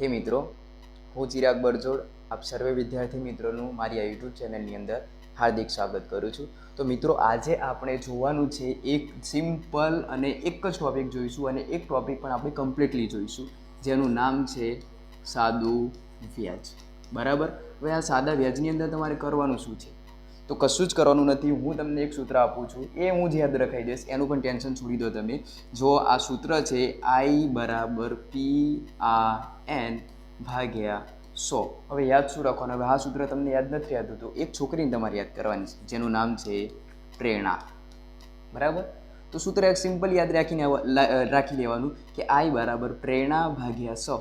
હે મિત્રો, હું ચિરાગ બરજોડ, આપ સર્વે વિદ્યાર્થી મિત્રોનું મારી આ યુટ્યુબ ચેનલની અંદર હાર્દિક સ્વાગત કરું છું. તો મિત્રો, આજે આપણે જોવાનું છે એક સિમ્પલ અને એક જ ટૉપિક જોઈશું અને એક ટોપિક પણ આપણે કમ્પ્લીટલી જોઈશું, જેનું નામ છે સાદું વ્યાજ. બરાબર? હવે આ સાદા વ્યાજની અંદર તમારે કરવાનું શું છે? તો કશું જ કરવાનું નથી. હું તમને એક સૂત્ર આપું છું. એ હું જ યાદ રખાઈ દઈશ. એનું પણ ટેન્શન છોડી દો તમે. જો આ સૂત્ર છે આઈ બરાબર પી આ એન ભાગ્યા સો. હવે યાદ શું રાખવાનું? હવે આ સૂત્ર તમને યાદ નથી યાદ હતું એક છોકરીને તમારે યાદ કરવાની છે. જેનું નામ છે પ્રેરણા. બરાબર? તો સૂત્ર એક સિમ્પલ યાદ રાખીને રાખી લેવાનું કે આઈ બરાબર પ્રેરણા ભાગ્યા સો.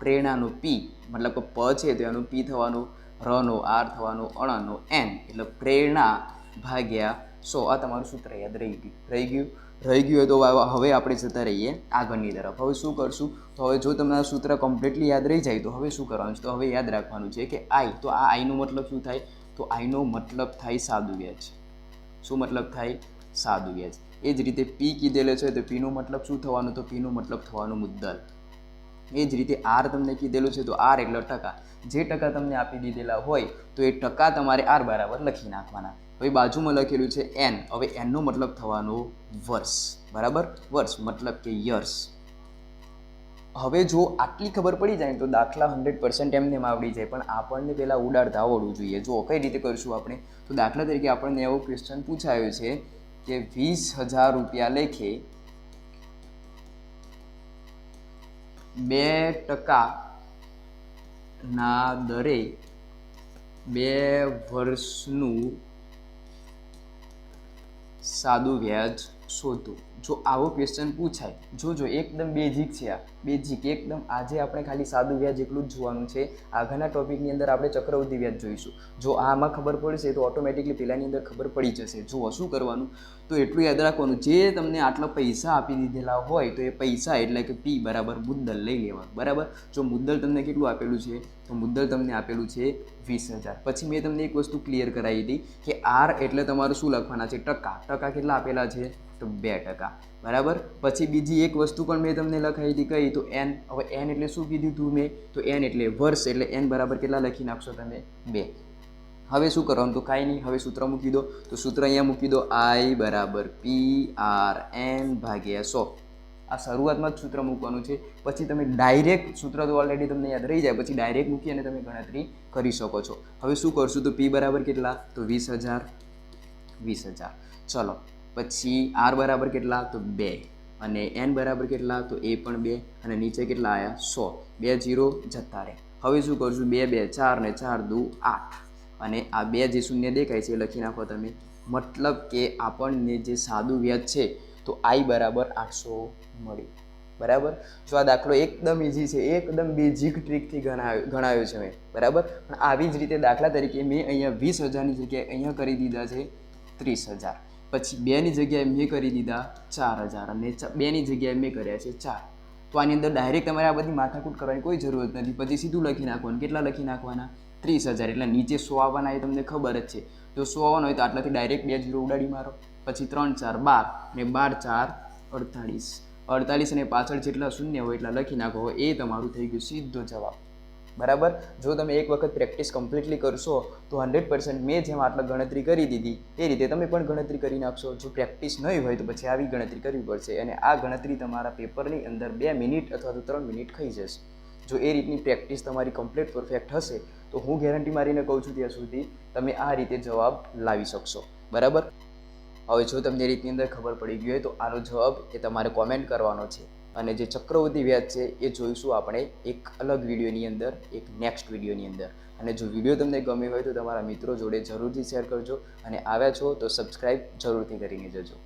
પ્રેરણાનું પી મતલબ કે પ છે તો એનું પી થવાનું. રનો, આર થવાનું, અણનો, એન, એટલે પ્રેરણા ભાગ્યા સો. આ તમારું સૂત્ર યાદ રહી ગયું. રહી ગયું? રહી ગયું તો હવે- હવે આપણે જતા રહીએ આગળની તરફ. હવે શું કરશું? તો હવે જો તમને આ સૂત્ર કમ્પ્લીટલી યાદ રહી જાય, તો હવે શું કરવાનું છે? તો હવે યાદ રાખવાનું છે કે આઈ. તો આ આઈનો મતલબ શું થાય? તો આઈનો મતલબ થાય સાદું વ્યાજ. શું મતલબ થાય? સાદું વ્યાજ. એ જ રીતે પી કીધેલો છે, તો પીનો મતલબ શું થવાનું? તો પીનો મતલબ થવાનું મુદ્દલ. એ જ રીતે આર તમને કીધેલું છે, તો આર એટલે ટકા. જે ટકા તમને આપી દીધેલા હોય, તો એ ટકા તમારે આર બરાબર લખી નાખવાના. હવે બાજુમાં લખેલું છે એન. હવે એનનો મતલબ થવાનો વર્ષ. બરાબર? વર્ષ મતલબ કે યર્સ. હવે જો આટલી ખબર પડી જાય તો દાખલા હંડ્રેડ પર્સન્ટ એમને એમ આવડી જાય. પણ આપણને પહેલાં ઉડાડતા આવડવું જોઈએ. જો કઈ રીતે કરશું આપણે? તો દાખલા તરીકે આપણને એવો ક્વેશ્ચન પૂછાયો છે કે વીસ હજાર રૂપિયા લેખે બે ટકાના દરે બે વર્ષનું સાદું વ્યાજ શોધો. જો આવો ક્વેશ્ચન પૂછાય, જો જો એકદમ બેઝિક છે આ. બેઝિક એકદમ આજે આપણે ખાલી સાદું વ્યાજ એટલું જ જોવાનું છે. આગળના ટોપિકની અંદર આપણે ચક્રવૃદ્ધિ વ્યાજ જોઈશું. જો આમાં ખબર પડશે તો ઓટોમેટિકલી પેલાની અંદર ખબર પડી જશે. જુઓ શું કરવાનું? તો એટલું યાદ રાખવાનું, જે તમને આટલા પૈસા આપી દીધેલા હોય તો એ પૈસા એટલે કે પી બરાબર મુદ્દલ લઈ લેવાનું. બરાબર? જો મુદ્દલ તમને કેટલું આપેલું છે? તો મુદ્દલ તમને આપેલું છે વીસ હજાર. પછી મેં તમને એક વસ્તુ ક્લિયર કરાવી હતી કે આર એટલે તમારું શું લખવાના છે? ટકા. ટકા કેટલા આપેલા છે? તો બે ટકા. બરાબર? પછી બીજી એક વસ્તુ પણ મેં તમને લખાવી હતી કહી તો એન હવે એન એટલે શું કીધું હતું મેં? તો એન એટલે વર્ષ, એટલે એન બરાબર કેટલા લખી નાખશો તમે? બે. હવે શું કરવાનું? તો કાંઈ નહીં, હવે સૂત્ર મૂકી દો. તો સૂત્ર અહીંયા મૂકી દો આઈ બરાબર પી આર એન ભાગ્યા સો. આ શરૂઆતમાં જ સૂત્ર મૂકવાનું છે. પછી તમે ડાયરેક્ટ સૂત્ર તો ઓલરેડી તમને યાદ રહી જાય. પછી ડાયરેક્ટ મૂકી અને તમે ગણતરી કરી શકો છો. હવે શું કરશું? તો પી બરાબર કેટલા? તો વીસ હજાર. વીસ હજાર. ચલો. પછી આર બરાબર કેટલા તો બે. અને એન બરાબર કેટલા તો એ પણ બે. અને નીચે કેટલા આવ્યા સો. બે જીરો જતા રહે. હવે શું કરશું? બે બે, ચાર ને ચાર દુ આઠ. અને આ બે જે શૂન્ય દેખાય છે લખી નાખો તમે. મતલબ કે આપણને જે સાદું વ્યાજ છે, તો આઈ બરાબર આઠસો મળ્યું બરાબર? જો આ દાખલો એકદમ ઇઝી છે. એકદમ બેઝિક ટ્રીકથી ગણાવ્યો ગણાવ્યો છે મેં. બરાબર? પણ આવી જ રીતે દાખલા તરીકે મેં અહીંયા વીસ હજારની જગ્યાએ અહીંયા કરી દીધા છે ત્રીસ હજાર. પછી બેની જગ્યાએ મેં કરી દીધા ચાર હજાર અને બેની જગ્યાએ મેં કર્યા છે ચાર. તો આની અંદર ડાયરેક્ટ તમારે આ બધી માથાકૂટ કરવાની કોઈ જરૂરત નથી. પછી સીધું લખી નાખવાનું. કેટલા લખી નાખવાના? ત્રીસ હજાર. એટલે નીચે સો આવવાના એ તમને ખબર જ છે. જો સો આવવાનો હોય તો આટલાથી ડાયરેક્ટ બે જીરો ઉડાડી મારો. પછી ત્રણ ચાર બાર અને બાર ચાર અડતાળીસ. અડતાલીસ અને પાછળ જેટલા શૂન્ય હોય એટલા લખી નાખો. એ તમારું થઈ ગયું સીધો જવાબ. બરાબર? જો તમે એક વખત પ્રેક્ટિસ કમ્પ્લીટલી કરશો, તો હંડ્રેડ પર્સન્ટ મેં જેમ આટલા ગણતરી કરી દીધી, એ રીતે તમે પણ ગણતરી કરી નાખશો. જો પ્રેક્ટિસ નહીં હોય તો પછી આવી ગણતરી કરવી પડશે અને આ ગણતરી તમારા પેપરની અંદર બે મિનિટ અથવા તો ત્રણ મિનિટ ખાઈ જશે. જો એ રીતની પ્રેક્ટિસ તમારી કમ્પ્લીટ પરફેક્ટ હશે, તો હું ગેરંટી મારીને કહું છું ત્યાં સુધી તમે આ રીતે જવાબ લાવી શકશો. બરાબર? હવે જો તમને રીતની અંદર ખબર પડી ગઈ હોય તો આનો જવાબ એ તમારે કોમેન્ટ કરવાનો છે. અને જે ચક્રવૃદ્ધિ વ્યાજ છે એ જોઈશું આપણે એક અલગ વિડીયોની અંદર, એક નેક્સ્ટ વિડીયોની અંદર. અને જો વીડિયો તમને ગમ્યો હોય તો તમારા મિત્રો જોડે જરૂરથી શેર કરજો અને આવ્યા છો તો સબસ્ક્રાઈબ જરૂરથી કરીને જજો.